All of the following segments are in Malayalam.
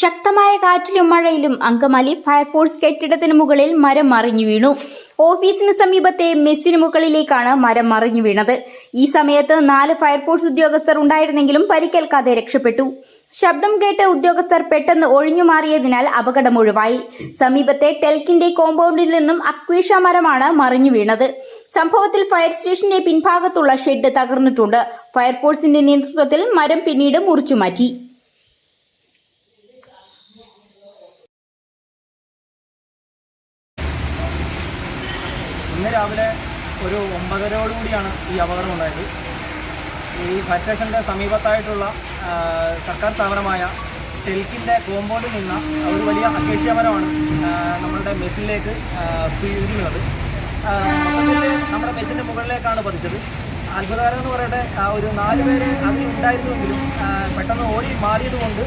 ശക്തമായ കാറ്റിലും മഴയിലും അങ്കമാലി ഫയർഫോഴ്സ് കെട്ടിടത്തിന് മുകളിൽ മരം മറിഞ്ഞു വീണു. ഓഫീസിന് സമീപത്തെ മെസ്സിന് മുകളിലേക്കാണ് മരം മറിഞ്ഞു വീണത്. ഈ സമയത്ത് നാല് ഫയർഫോഴ്സ് ഉദ്യോഗസ്ഥർ ഉണ്ടായിരുന്നെങ്കിലും പരിക്കേൽക്കാതെ രക്ഷപ്പെട്ടു. ശബ്ദം കേട്ട് ഉദ്യോഗസ്ഥർ പെട്ടെന്ന് ഒഴിഞ്ഞു മാറിയതിനാൽ അപകടം ഒഴിവായി. സമീപത്തെ ടെൽക്കിന്റെ കോമ്പൗണ്ടിൽ നിന്നും അക്വീഷ മരമാണ് മറിഞ്ഞു വീണത്. സംഭവത്തിൽ ഫയർ സ്റ്റേഷന്റെ പിൻഭാഗത്തുള്ള ഷെഡ് തകർന്നിട്ടുണ്ട്. ഫയർഫോഴ്സിന്റെ നേതൃത്വത്തിൽ മരം പിന്നീട് മുറിച്ചുമാറ്റി. ഇന്ന് രാവിലെ ഒരു ഒമ്പതരോടുകൂടിയാണ് ഈ അപകടം ഉണ്ടായത്. ഈ ഫയർ സ്റ്റേഷന്റെ സമീപത്തായിട്ടുള്ള സർക്കാർ സ്ഥാപനമായ ടെൽക്കിന്റെ കോമ്പൗണ്ടിൽ നിന്ന ഒരു വലിയ അക്കേഷ്യ മരമാണ് നമ്മളുടെ മെസ്സിലേക്ക് വീഴുന്നത്. നമ്മുടെ മെസ്സിന്റെ മുകളിലേക്കാണ് പതിച്ചത്. അത്ഭുതകരം എന്ന് പറയട്ടെ ആ, ഒരു നാല് പേര് അതിൽ ഉണ്ടായിരുന്നുവെങ്കിലും പെട്ടെന്ന് ഓടി മാറിയതുകൊണ്ട്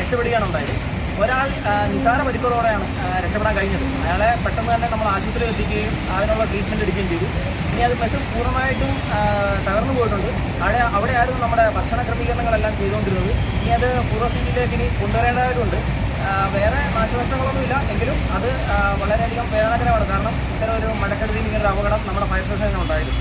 രക്ഷപ്പെടുകയാണ് ഉണ്ടായത്. ഒരാൾ നിസാര പരിക്കുകളോടെയാണ് ആ, രക്ഷപ്പെടാൻ കഴിഞ്ഞത്. അയാളെ പെട്ടെന്ന് തന്നെ നമ്മൾ ആശുപത്രിയിൽ എത്തിക്കുകയും അതിനുള്ള ട്രീറ്റ്മെന്റ് എടുക്കുകയും ചെയ്തു. ഇനി അത് ബസ് പൂർണമായിട്ടും തകർന്നു പോയിട്ടുണ്ട്. അവിടെ അവിടെയായിരുന്നു നമ്മുടെ ഭക്ഷണ ക്രമീകരണങ്ങളെല്ലാം ചെയ്തുകൊണ്ടിരുന്നത്. ഇനി അത് പൂർവസ്ഥിതിയിലേക്ക് ഇനി കൊണ്ടുവരേണ്ടതായിട്ടുണ്ട്. വേറെ നാശനഷ്ടങ്ങളൊന്നുമില്ല. എങ്കിലും അത് വളരെയധികം വേദനാജനമാണ് കാരണം ഇത്തരം ഒരു മഴക്കെടുതിയിൽ ഇങ്ങനെ ഒരു അപകടം നമ്മുടെ ഫയർ സ്റ്റേഷനിൽ ഉണ്ടായിരുന്നു